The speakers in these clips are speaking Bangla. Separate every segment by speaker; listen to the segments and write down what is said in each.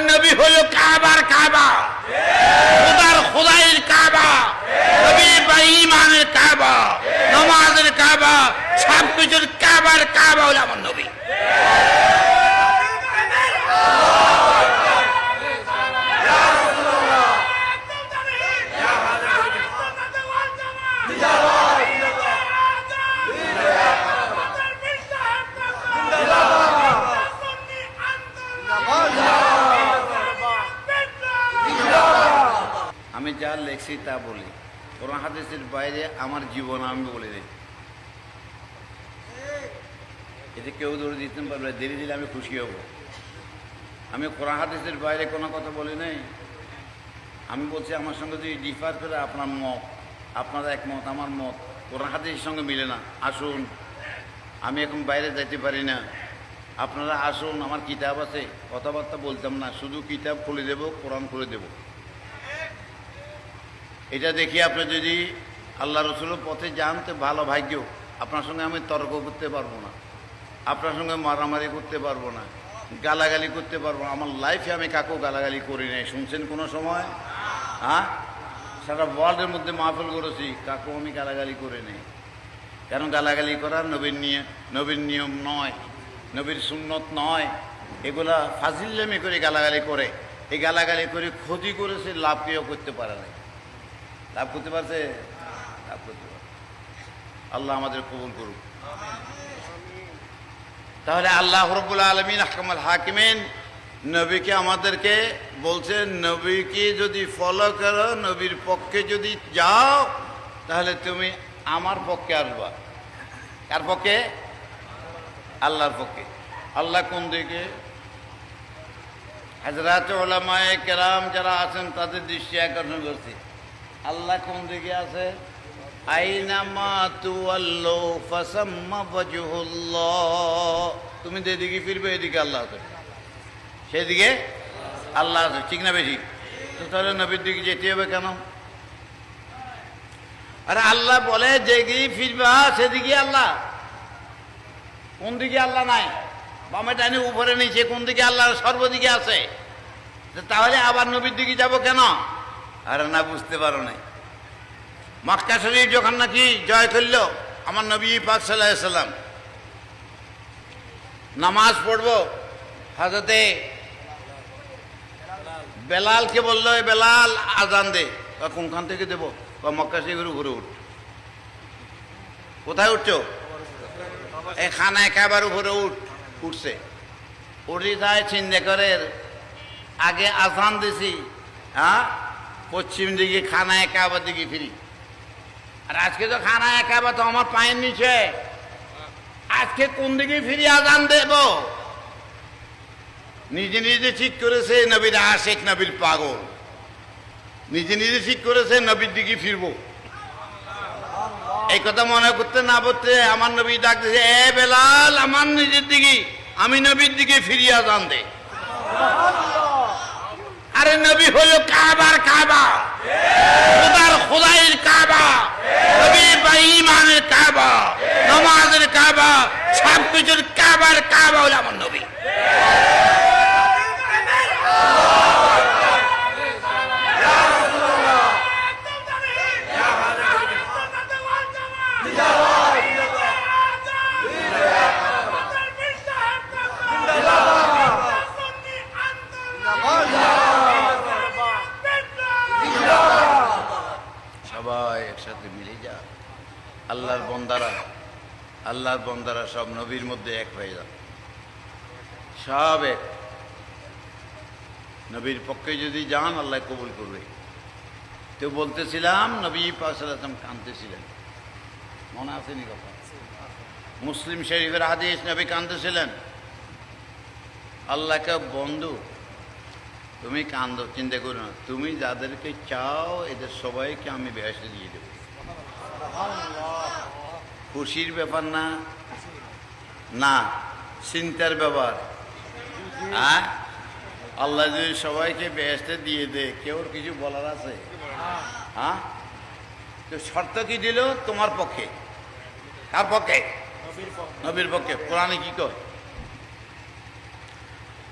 Speaker 1: নবী হলো কাবার কাবা। খোদার খোদাইয়ের কাবা। নবী বা ইমানের কাবা। নমাজের কাবা। সব কিছুর কাবার কাবা হলো আমার নবী। লেখছি তা বলি। কোরআন হাদিসের বাইরে আমার জীবন আমি বলে দিই এতে কেউ দৌড়ে দিতে পারবে দেরি দিলে আমি খুশি হব। আমি কোরআন হাদিসের বাইরে কোনো কথা বলি নাই। আমি বলছি, আমার সঙ্গে যদি ডিফার করে আপনার মত, আপনার একমত আমার মত, কোরআন হাদিসের সঙ্গে মিলে না। আসুন। আমি এখন বাইরে যাইতে পারি না। আপনারা আসুন, আমার কিতাব আছে। কথাবার্তা বলতাম না। শুধু কিতাব খুলে দেব, কোরআন খুলে দেব। এটা দেখি আপনি যদি আল্লাহ রসুলের পথে যান, তো ভালো ভাগ্য। আপনার সঙ্গে আমি তর্ক করতে পারব না। আপনার সঙ্গে মারামারি করতে পারব না। গালাগালি করতে পারব না। আমার লাইফে আমি কাকু গালাগালি করি নাই। শুনছেন কোনো সময়? হ্যাঁ? সারা ওয়ার্ল্ডের মধ্যে মাহফিল করেছি কাকু আমি গালাগালি করে নেই। কেন গালাগালি করা? নবীর নিয়ে নবীর নিয়ম নয়। নবীর সুন্নত নয়। এগুলা ফাজিল্লামি করে গালাগালি করে। এই গালাগালি করে ক্ষতি করেছে লাভ কেউ করতে পারে না লাভ করতে পারছে লাভ করতে পারে আল্লাহ আমাদের কবুল করুক। তাহলে আল্লাহ রব্বুল আলমিন আহকামাল হাকিমেন নবীকে আমাদেরকে বলছে নবীকে যদি ফলো করো, নবীর পক্ষে যদি যাও, তাহলে তুমি আমার পক্ষে আসবা। কার পক্ষে? আল্লাহর পক্ষে। আল্লাহ কোন দিকে? হাজরাত ওলামায়ে কেরাম যারা আছেন, তাদের দৃষ্টি আকর্ষণ করছে। আল্লাহ কোন দিকে আছে? তুমি যেদিকে ফিরবে, এদিকে আল্লাহ আছে সেদিকে আল্লাহ আছে ঠিক না বেশি তো তাহলে নবীর দিকে যেতে হবে কেন? আরে আল্লাহ বলে, যেদিকে ফিরবা, সেদিকে আল্লাহ। কোন দিকে আল্লাহ নাই? বামে টাইনে উপরে নিচে, কোন দিকে আল্লাহ সর্বদিকে আছে? তাহলে আবার নবীর দিকে যাব কেন? আরে না, বুঝতে পারো নাই। মক্কা শরীফ যখন নাকি জয় করল, আমার নবী পাক সাল্লাম, নামাজ পড়ব হাজতে বেলালকে বলল বেলাল, আজান দে। কোনখান থেকে দেবো? বা মক্কা শরীফের উপরে উঠ। কোথায় উঠছো? এই খানায় খাবার উপরে উঠ, উঠছে। উঠি যায় চিন্তা করে, আগে আসান দিছি। হ্যাঁ? পশ্চিম দিকে খানায় কাবার দিকে ফিরি। আর আজকে তো খানায় কাবা তো আমার পায়ের নিচে। আজকে কোন দিকে ফিরি আজান দেব? নিজে নিজে ঠিক করেছে নবীর আশেখ নবীর পাগল। নিজে নিজে ঠিক করেছে নবীর দিকে ফিরবো। এই কথা মনে করতে না করতে আমার নবী ডাকতেছে এ বেলাল, আমার নিজের দিকে, আমি নবীর দিকে ফিরিয়া যান দে। আরে নবী হলো কাবার কাবা। খোদার খোদাইয়ের কাবা। নবী বা ইমানের কাবা। নমাজের কাবা। সব কিছুর কাবার কাবা হলো আমার সবাই একসাথে মিলে যা। আল্লাহর বন্দারা আল্লাহর বন্দারা সব নবীর মধ্যে এক হয়ে যান। সব এক। নবীর পক্ষে যদি যান, আল্লাহ কবুল করবে। তো বলতেছিলাম, নবী পাশালাম কাঁদতেছিলেন। মনে আসেনি কথা? মুসলিম শরীফের হাদিস নবী কাঁদতেছিলেন। আল্লাহকে বন্ধু তুমি কান্দ, চিন্তা করো না। তুমি যাদেরকে চাও, এদের সবাইকে আমি বেহেসে দিয়ে দেবো। খুশির ব্যাপার না। না, চিন্তার ব্যাপার। হ্যাঁ? আল্লাহ যদি সবাইকে বেহেসতে দিয়ে দে কেউ কিছু বলার আছে? হ্যাঁ? তো শর্ত কি দিল? তোমার পক্ষে। কার পক্ষে। নবীর পক্ষে। কোরআনে কি কয়?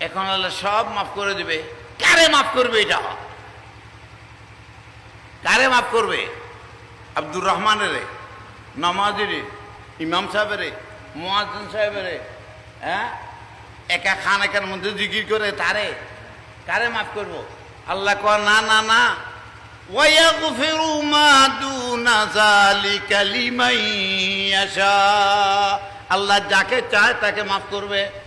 Speaker 1: এখন আল্লাহ সব মাফ করে দিবে। কারে মাফ করবে এটা? কারে মাফ করবে? আব্দুর রহমানের নমাজের ইমাম সাহেবের মোয়াজন সাহেবের হ্যাঁ? একা খান একার মধ্যে জিগির করে তারে। কারে মাফ করব? আল্লাহ ক না না না। ওয়াগফিরু মা দুনা যালিকা লিমান আল্লাহ যাকে চায় তাকে মাফ করবে।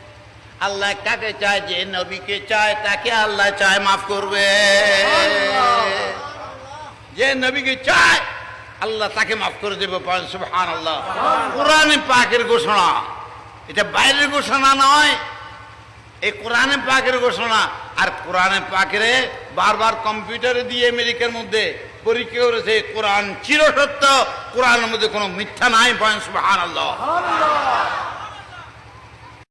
Speaker 1: আল্লাহ কাকে চায় যে নবীকে চায় তাকে আল্লাহ চায় মাফ করবে। যে নবীকে চায় আল্লাহ তাকে মাফ করে দেবে সুবহান আল্লাহ কোরআনে পাকের ঘোষণা। এটা বাইরের ঘোষণা নয় এই কোরআনে পাকের ঘোষণা। আর কোরআনে পাকের বারবার কম্পিউটারে দিয়ে আমেরিকার মধ্যে পরীক্ষা করেছে কোরআন চিরসত্য কোরআনের মধ্যে কোনো মিথ্যা নাই সুবহান আল্লাহ